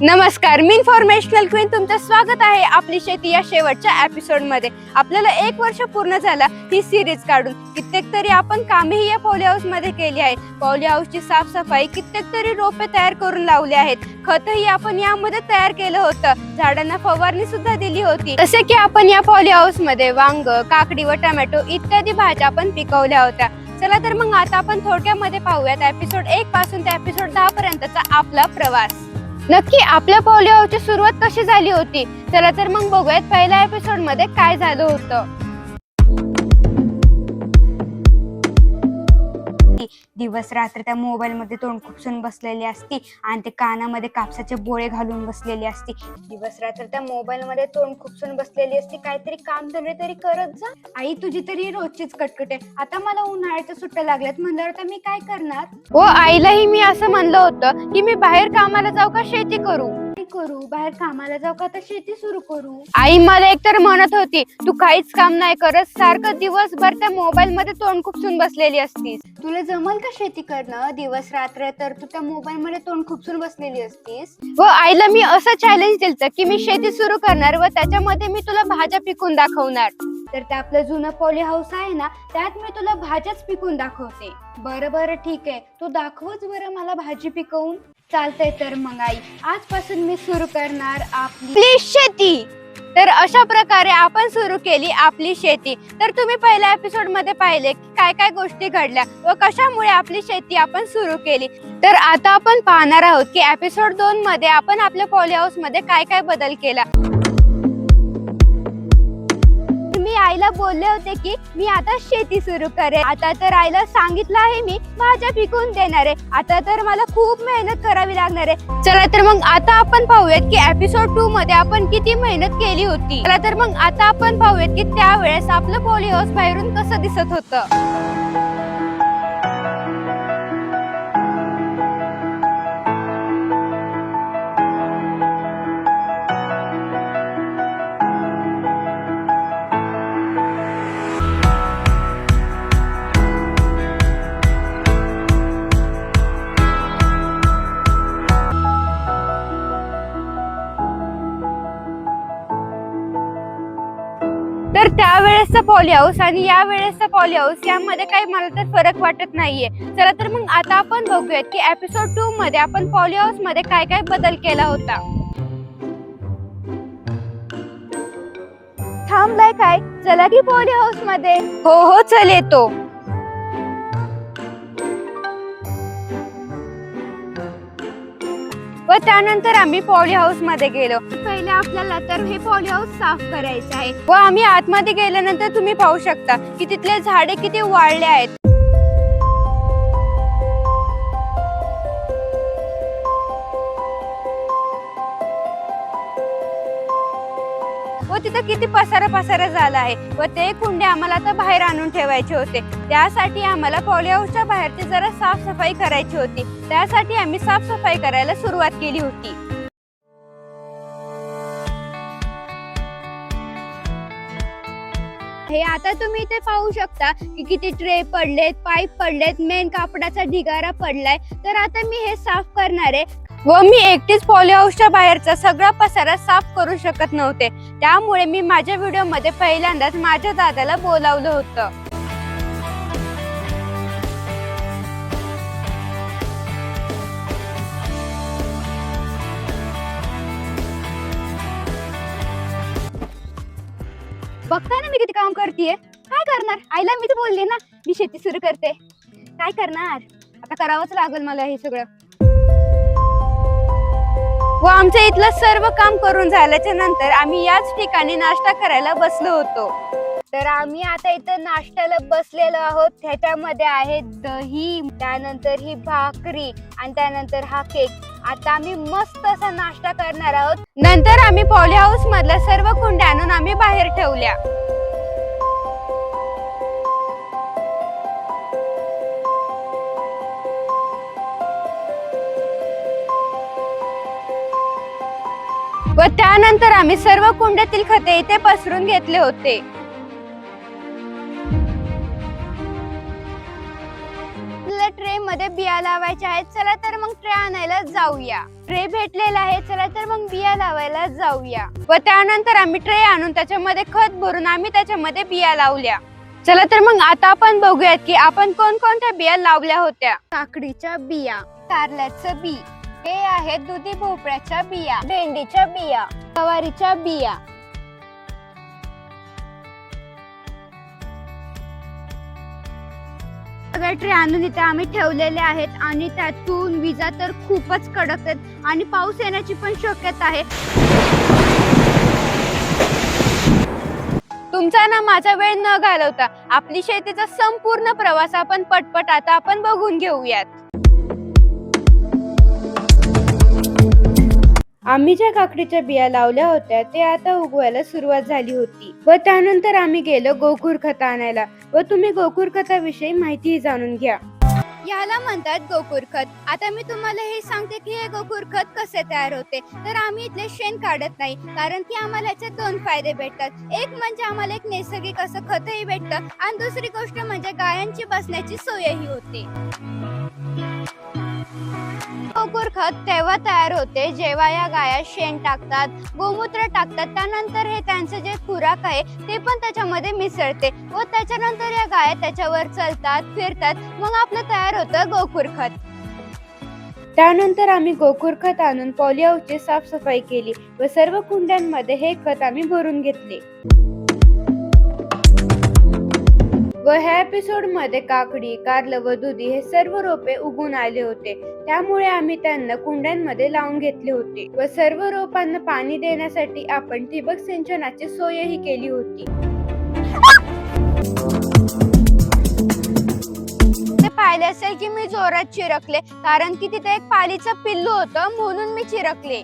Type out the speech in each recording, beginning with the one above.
नमस्कार मी informational queen तुमचं स्वागत आहे आपली शेती या शेवटच्या एपिसोडमध्ये. आपल्याला एक वर्ष पूर्ण झाला ही सिरीज काढून. कित्येक तरी आपण कामेही या पॉली हाऊसमध्ये केली आहे पॉली हाऊसची साफसफाई कित्येक तरी रोपे तयार करून लावली आहेत. खतही आपण यामध्ये तयार केलं होतं. झाडांना फवारणी सुद्धा दिली होती. जसे की आपण या पॉली हाऊसमध्ये वांग काकडी व टोमॅटो इत्यादी भाज्या आपण पिकवल्या होत्या. चला तर मग आता आपण थोडक्यामध्ये पाहूयात एपिसोड एक पासून ते एपिसोड दहा पर्यंतचा आपला प्रवास. नक्की आपल्या पोलिओची सुरुवात कशी झाली होती? चला तर मग बघूयात पहिल्या एपिसोडमध्ये काय झालं होतं. दिवस रात्र त्या मोबाईलमध्ये तोंड खुपसून बसलेली असती आणि ते कानामध्ये कापसाचे बोळे घालून बसलेली असती. दिवस रात्र त्या मोबाईलमध्ये तोंड खुपसून बसलेली असती. काहीतरी काम धंदे तरी करत जा. आई तुझी तरी रोजचीच कटकट आहे. आता मला उन्हाळ्याच्या सुट्ट्या लागल्यात म्हणल्यावर आता मी काय करणार? हो आईलाही मी असं म्हणलं होतं की मी बाहेर कामाला जाऊ का शेती करू? करू? बाहेर कामाला जाऊ का? तर शेती सुरू करू. आई मला एकतर म्हणत होती तू काहीच काम नाही करत सारखं दिवसभर त्या मोबाईल मध्ये तोंड खुपसून बसलेली असतीस. तुला जमल का शेती करणं? दिवस रात्र तर तू त्या मोबाईल मध्ये तोंड खुपसून बसलेली असतीस? व आईला मी असं चॅलेंज दिलं की मी शेती सुरू करणार व त्याच्यामध्ये मी तुला भाज्या पिकून दाखवणार. तर ते आपलं जुनं पॉली हाऊस आहे ना त्यात मी तुला भाज्याच पिकून दाखवते. बरं बरं ठीक आहे. तू दाखवच बरं मला भाजी पिकवून. चालतंय तर मग आई आजपासून मी सुरू करणार आपली शेती. तर अशा प्रकारे आपण सुरू केली आपली शेती. तर तुम्ही पहिल्या एपिसोडमध्ये पाहिले की काय काय गोष्टी घडल्या व कशामुळे आपली शेती आपण सुरू केली. तर आता आपण पाहणार आहोत की एपिसोड दोन मध्ये आपण आपल्या पॉली हाऊसमध्ये काय काय बदल केला. आईला बोलले होते की मी आता शेती सुरू करेन. आता तर आईला सांगितलं आहे मी भाज्या पिकवून देणार आहे. आता तर मला खूप मेहनत करावी लागणार आहे. चला तर मग आता आपण पाहूयात की एपिसोड टू मध्ये आपण किती मेहनत केली होती. चला तर मग आता आपण पाहूयात की त्यावेळेस आपलं पोलिओ बाहेरून कसं दिसत होतं. तर त्यावेळेसचा पॉली हाऊस आणि या वेळेसचा पॉली हाऊस यामध्ये काही मला तर फरक वाटत नाहीये. चला तर मग आता आपण बघूयात की एपिसोड टू मध्ये आपण पॉली हाऊसमध्ये काय काय बदल केला होता. थांबलाय काय? चला की पॉली हाऊसमध्ये. हो हो चल येतो. व त्यानंतर आम्ही पॉली हाऊसमध्ये गेलो. पहिले आपल्याला तर हे पॉली हाऊस साफ करायचं आहे. व आम्ही आतमध्ये गेल्यानंतर तुम्ही पाहू शकता की तिथले झाडे किती वाढले आहेत. व तिथं किती पसारा पसारा झाला आहे. व ते कुंडे आम्हाला आता बाहेर आणून ठेवायचे होते. त्यासाठी आम्हाला पॉली हाऊसच्या बाहेरची जरा साफसफाई करायची होती. त्यासाठी आम्ही साफसफाई करायला सुरुवात केली होती. हे आता तुम्ही इथे पाहू शकता की किती ट्रे पडलेत पाईप पडलेत मेन कापडाचा ढिगारा पडलाय. तर आता मी हे साफ करणार आहे. व मी एकटीच पॉली हाऊसच्या बाहेरचा सगळा पसारा साफ करू शकत नव्हते. त्यामुळे मी माझ्या व्हिडिओमध्ये पहिल्यांदाच माझ्या दादाला बोलावलं होतं. बघताय ना मी किती काम करते काय करणार? आईला मीच बोलले ना. मी शेती सुरू करते. काय करणार? आता करावंच लागेल मला हे सगळं. व आमच्या इथलं सर्व काम करून झाल्याच्यानंतर आम्ही याच ठिकाणी नाश्ता करायला बसलो होतो. तर आम्ही आता इथं नाश्त्याला बसलेलो आहोत. त्याच्यामध्ये आहे दही त्यानंतर ही भाकरी आणि त्यानंतर हा केक. आता आम्ही मस्त असा नाश्ता करणार आहोत. नंतर आम्ही पॉली हाऊस मधल्या सर्व कुंड्या आणून आम्ही बाहेर ठेवल्या. व त्यानंतर आम्ही सर्व कुंड्यातील खते इथे पसरून घेतले होते. ट्रे मध्ये बिया लावायच्या आहेत चला तर मग ट्रे आणायला जाऊया. ट्रे भेटलेला आहे चला तर मग बिया लावायला जाऊया. व त्यानंतर आम्ही ट्रे आणून त्याच्यामध्ये खत भरून आम्ही त्याच्यामध्ये बिया लावल्या. चला तर मग आता आपण बघूयात की आपण कोणकोणत्या बिया लावल्या होत्या. काकडीच्या बिया कारल्याचं बी. हे आहेत दुधी भोपळ्याच्या बिया भेंडीच्या बिया गवारीच्या बिया. सगळे ट्रे आणून इथे आम्ही ठेवलेले आहेत आणि त्यातून विजा तर खूपच कडक आहेत आणि पाऊस येण्याची पण शक्यता आहे. तुमचा ना माझा वेळ न घालवता आपली शेतीचा संपूर्ण प्रवास आपण पटपट आता आपण बघून घेऊयात. आम्ही ज्या काकडीच्या बिया लावल्या होत्या ते आता उगवायला सुरुवात झाली होती. व त्यानंतर आम्ही गेलो गोखूर खत आणायला. व तुम्ही गोखूर खताविषयी माहितीही जाणून घ्या. याला म्हणतात गोकुर खत आता मी तुम्हाला हे सांगते की हे गोकुर खत कसे तयार होते. तर आम्ही इथले शेण काढत नाही कारण की आम्हाला याचे दोन फायदे भेटतात. एक म्हणजे आम्हाला एक नैसर्गिक असं खतही भेटतं. आणि दुसरी गोष्ट म्हणजे गायांची बसण्याची सोयही होते. गोकुर खत तेव्हा तयार होते जेव्हा या गाया शेण टाकतात गोमूत्र टाकतात त्यानंतर हे त्यांचं जे खुराक आहे ते पण त्याच्यामध्ये मिसळते व त्याच्यानंतर या गाया त्याच्यावर चलतात फिरतात मग आपलं तयार होतं गोकुर खत. त्यानंतर आम्ही गोकुर खत आणून पॉलिहाऊसची साफसफाई केली व सर्व कुंड्यांमध्ये हे खत आम्ही भरून घेतले. व ह्या एपिसोडमध्ये काकडी कारलं व दुधी हे सर्व रोपे उगून आले होते. त्यामुळे आम्ही त्यांना कुंड्यांमध्ये लावून घेतले होते व सर्व रोपांना पाणी देण्यासाठी आपण ठिबक सिंचनाची सोयही केली होती. ते पाहिले असेल की मी जोरात चिरकले कारण की तिथे एक पालीचं पिल्लू होतं म्हणून मी चिरकले.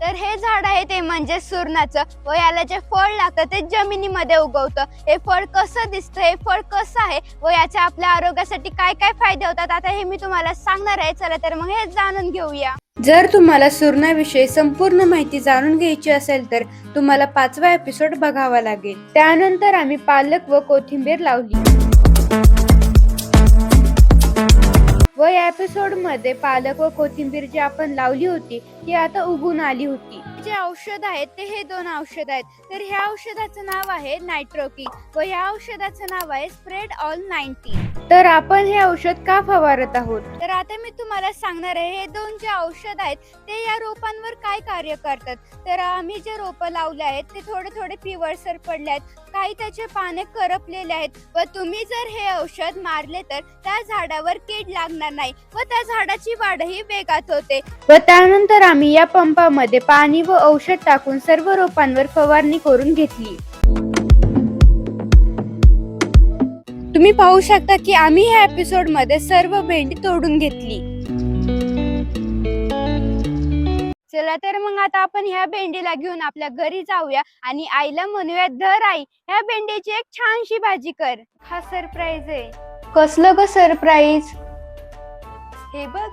तर हे झाड आहे ते म्हणजे सुरणाचं. व याला जे फळ लागतं ते जमिनीमध्ये उगवतं. हे फळ कसं दिसतं? हे फळ कसं आहे? व याच्या आपल्या आरोग्यासाठी काय काय फायदे होतात? आता हे मी तुम्हाला सांगणार आहे. चला तर मग हे जाणून घेऊया. जर तुम्हाला सुरणाविषयी संपूर्ण माहिती जाणून घ्यायची असेल तर तुम्हाला पाचवा एपिसोड बघावा लागेल. त्यानंतर आम्ही पालक व कोथिंबीर लावली. व या एपिसोडमध्ये पालक व कोथिंबीर जी आपण लावली होती ती आता उगून आली होती. जे औषध आहेत ते हे दोन औषध आहेत. तर ह्या औषधाचं नाव आहे नायट्रोकी. व ह्या औषधाचं नाव आहे स्प्रेड ऑल नाईन्टी. तर आपण हे औषध का फवारत आहोत? तर आता मी तुम्हाला सांगणार आहे हे दोन जे औषध आहेत ते या रोपांवर काय कार्य करतात? तर आम्ही जे रोप लावले आहेत ते थोडे थोडे पिवळसर पडले आहेत. काही त्याचे पाने करपलेले आहेत. व तुम्ही जर हे औषध मारले तर त्या झाडावर कीड लागणार नाही. व त्या झाडाची वाढही वेगात होते. व त्यानंतर आम्ही या पंपामध्ये पाणी व औषध टाकून सर्व रोपांवर फवारणी करून घेतली. तुम्ही पाहू शकता की आम्ही ह्या एपिसोडमध्ये सर्व भेंडी तोडून घेतली. चला तर मग आता आपण ह्या भेंडीला घेऊन आपल्या घरी जाऊया आणि आईला म्हणूया धर आई ह्या भेंडीची एक छानशी भाजी कर. हा सरप्राईज आहे. कसलं ग सरप्राईज हे बघ.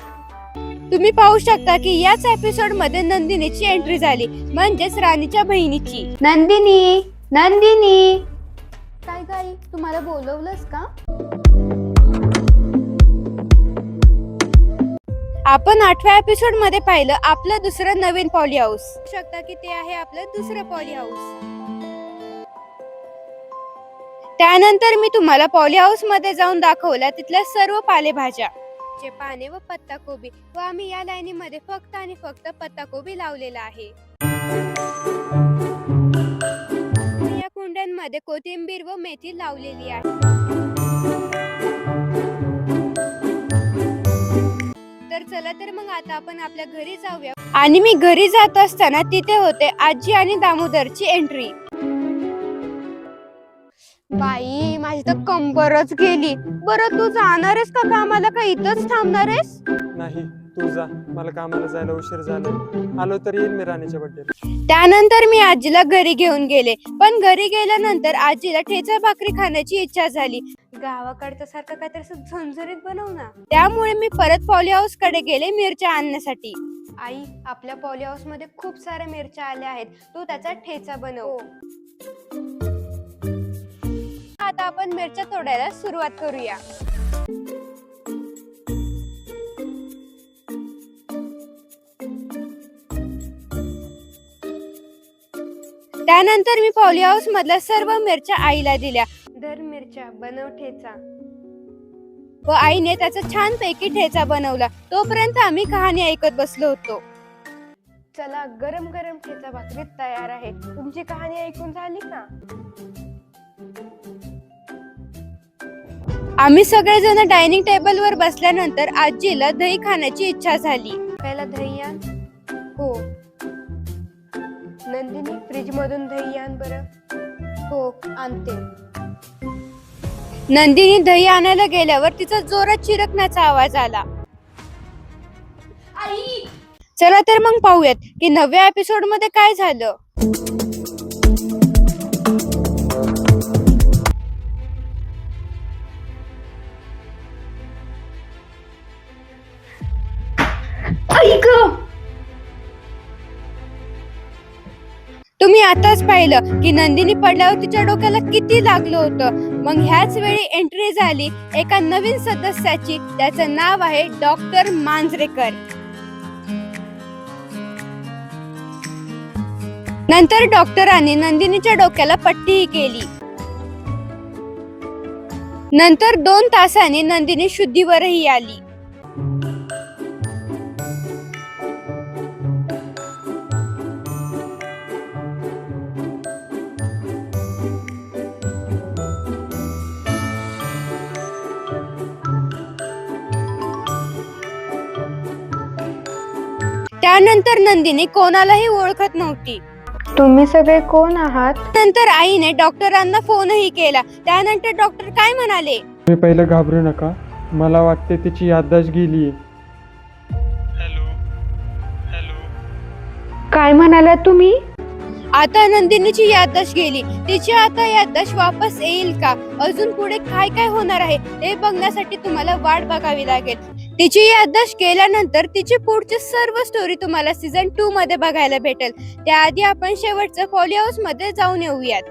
तुम्ही पाहू शकता की याच एपिसोडमध्ये नंदिनीची एंट्री झाली म्हणजेच राणीच्या बहिणीची. नंदिनी नंदिनी. काय गाई तुम्हाला बोलवलंस का? आपण आठव्या एपिसोडमध्ये पाहिलं आपलं दुसरं नवीन पॉली हाऊस शकता की ते आहे आपलं दुसरं पॉली हाऊस त्यानंतर मी तुम्हाला पॉली हाऊसमध्ये जाऊन दाखवल्या तिथल्या सर्व पालेभाज्या. चे पाने व पत्ताकोबी. व आम्ही या लाईनीमध्ये फक्त आणि फक्त पत्ताकोबी लावलेला आहे. या कुंड्यांमध्ये कोथिंबीर व मेथी लावलेली आहे. तर चला तर मग आता आपण आपल्या घरी जाऊया. आणि मी घरी जात असताना तिथे होते आजी आणि दामोदरची एंट्री बाई माझी तर कंबरच गेली. बरं तू जाणार आहेस का कामाला? का इथंच थांबणार आहेस? नाही तू जा. मला कामाला जायला उशीर झाला आलो तर येईल मी राणीच्या बड्डे त्यानंतर मी आजीला घरी घेऊन गेले. पण घरी गेल्यानंतर आजीला ठेचा भाकरी खाण्याची इच्छा झाली. गावाकडच्या सारखं काहीतरी असं झणझणीत बनव ना. त्यामुळे मी परत पॉली हाऊसकडे गेले मिरच्या आणण्यासाठी. आई आपल्या पॉली हाऊसमध्ये खूप साऱ्या मिरच्या आल्या आहेत. तू त्याचा ठेचा बनव. आता आपण मिरच्या तोडायला सुरुवात करूया. त्यानंतर मी पॉली हाऊस मधल्या सर्व मिरच्या आईला दिल्या. दर मिरच्या बनव ठेचा. व आईने त्याचा छान पैकी ठेचा बनवला. तोपर्यंत आम्ही कहाणी ऐकत बसलो होतो. चला गरम गरम ठेचा भाकरी तयार आहे. तुमची कहाणी ऐकून झाली ना आम्ही सगळेजण डायनिंग टेबल वर बसल्यानंतर आजीला दही खाण्याची इच्छा झाली. पहिला दही आण. हो. नंदिनी फ्रीज मधून दही आण बरं. हो आणते. नंदिनी दही आणायला गेल्यावर तिचा जोरात चिरकण्याचा आवाज आला. चला तर मग पाहूयात की नवव्या एपिसोडमध्ये काय झालं? तुम्ही आताच पाहिलं की नंदिनी पडल्यावर तिच्या डोक्याला किती लागलं होतं. मग ह्याच वेळी एंट्री झाली एका नवीन सदस्याची त्याचं नाव आहे डॉक्टर मांजरेकर. नंतर डॉक्टरांनी नंदिनीच्या डोक्याला पट्टीही केली. नंतर दोन तासांनी नंदिनी शुद्धीवरही आली. त्यानंतर नंदिनी कोणालाही ओळखत नव्हती. तुम्ही सगळे कोण आहात? नंतर आईने डॉक्टरांना फोनही केला. त्यानंतर डॉक्टर काय म्हणाले? तुम्ही पहिलं घाबरू नका. मला वाटते तिची याददाश्त गेली हॅलो. हॅलो. काय म्हणाला तुम्ही? आता नंदिनीची याददाश्त गेली. तिची आता याददाश्त वापस येईल का? अजून पुढे काय काय होणार आहे हे बघण्यासाठी तुम्हाला वाट बघावी लागेल. तिची याददाश केल्यानंतर तिची पुढची सर्व स्टोरी तुम्हाला सीझन टू मध्ये बघायला भेटेल. त्याआधी आपण शेवटचं फॉली हाऊसमध्ये जाऊन येऊयात.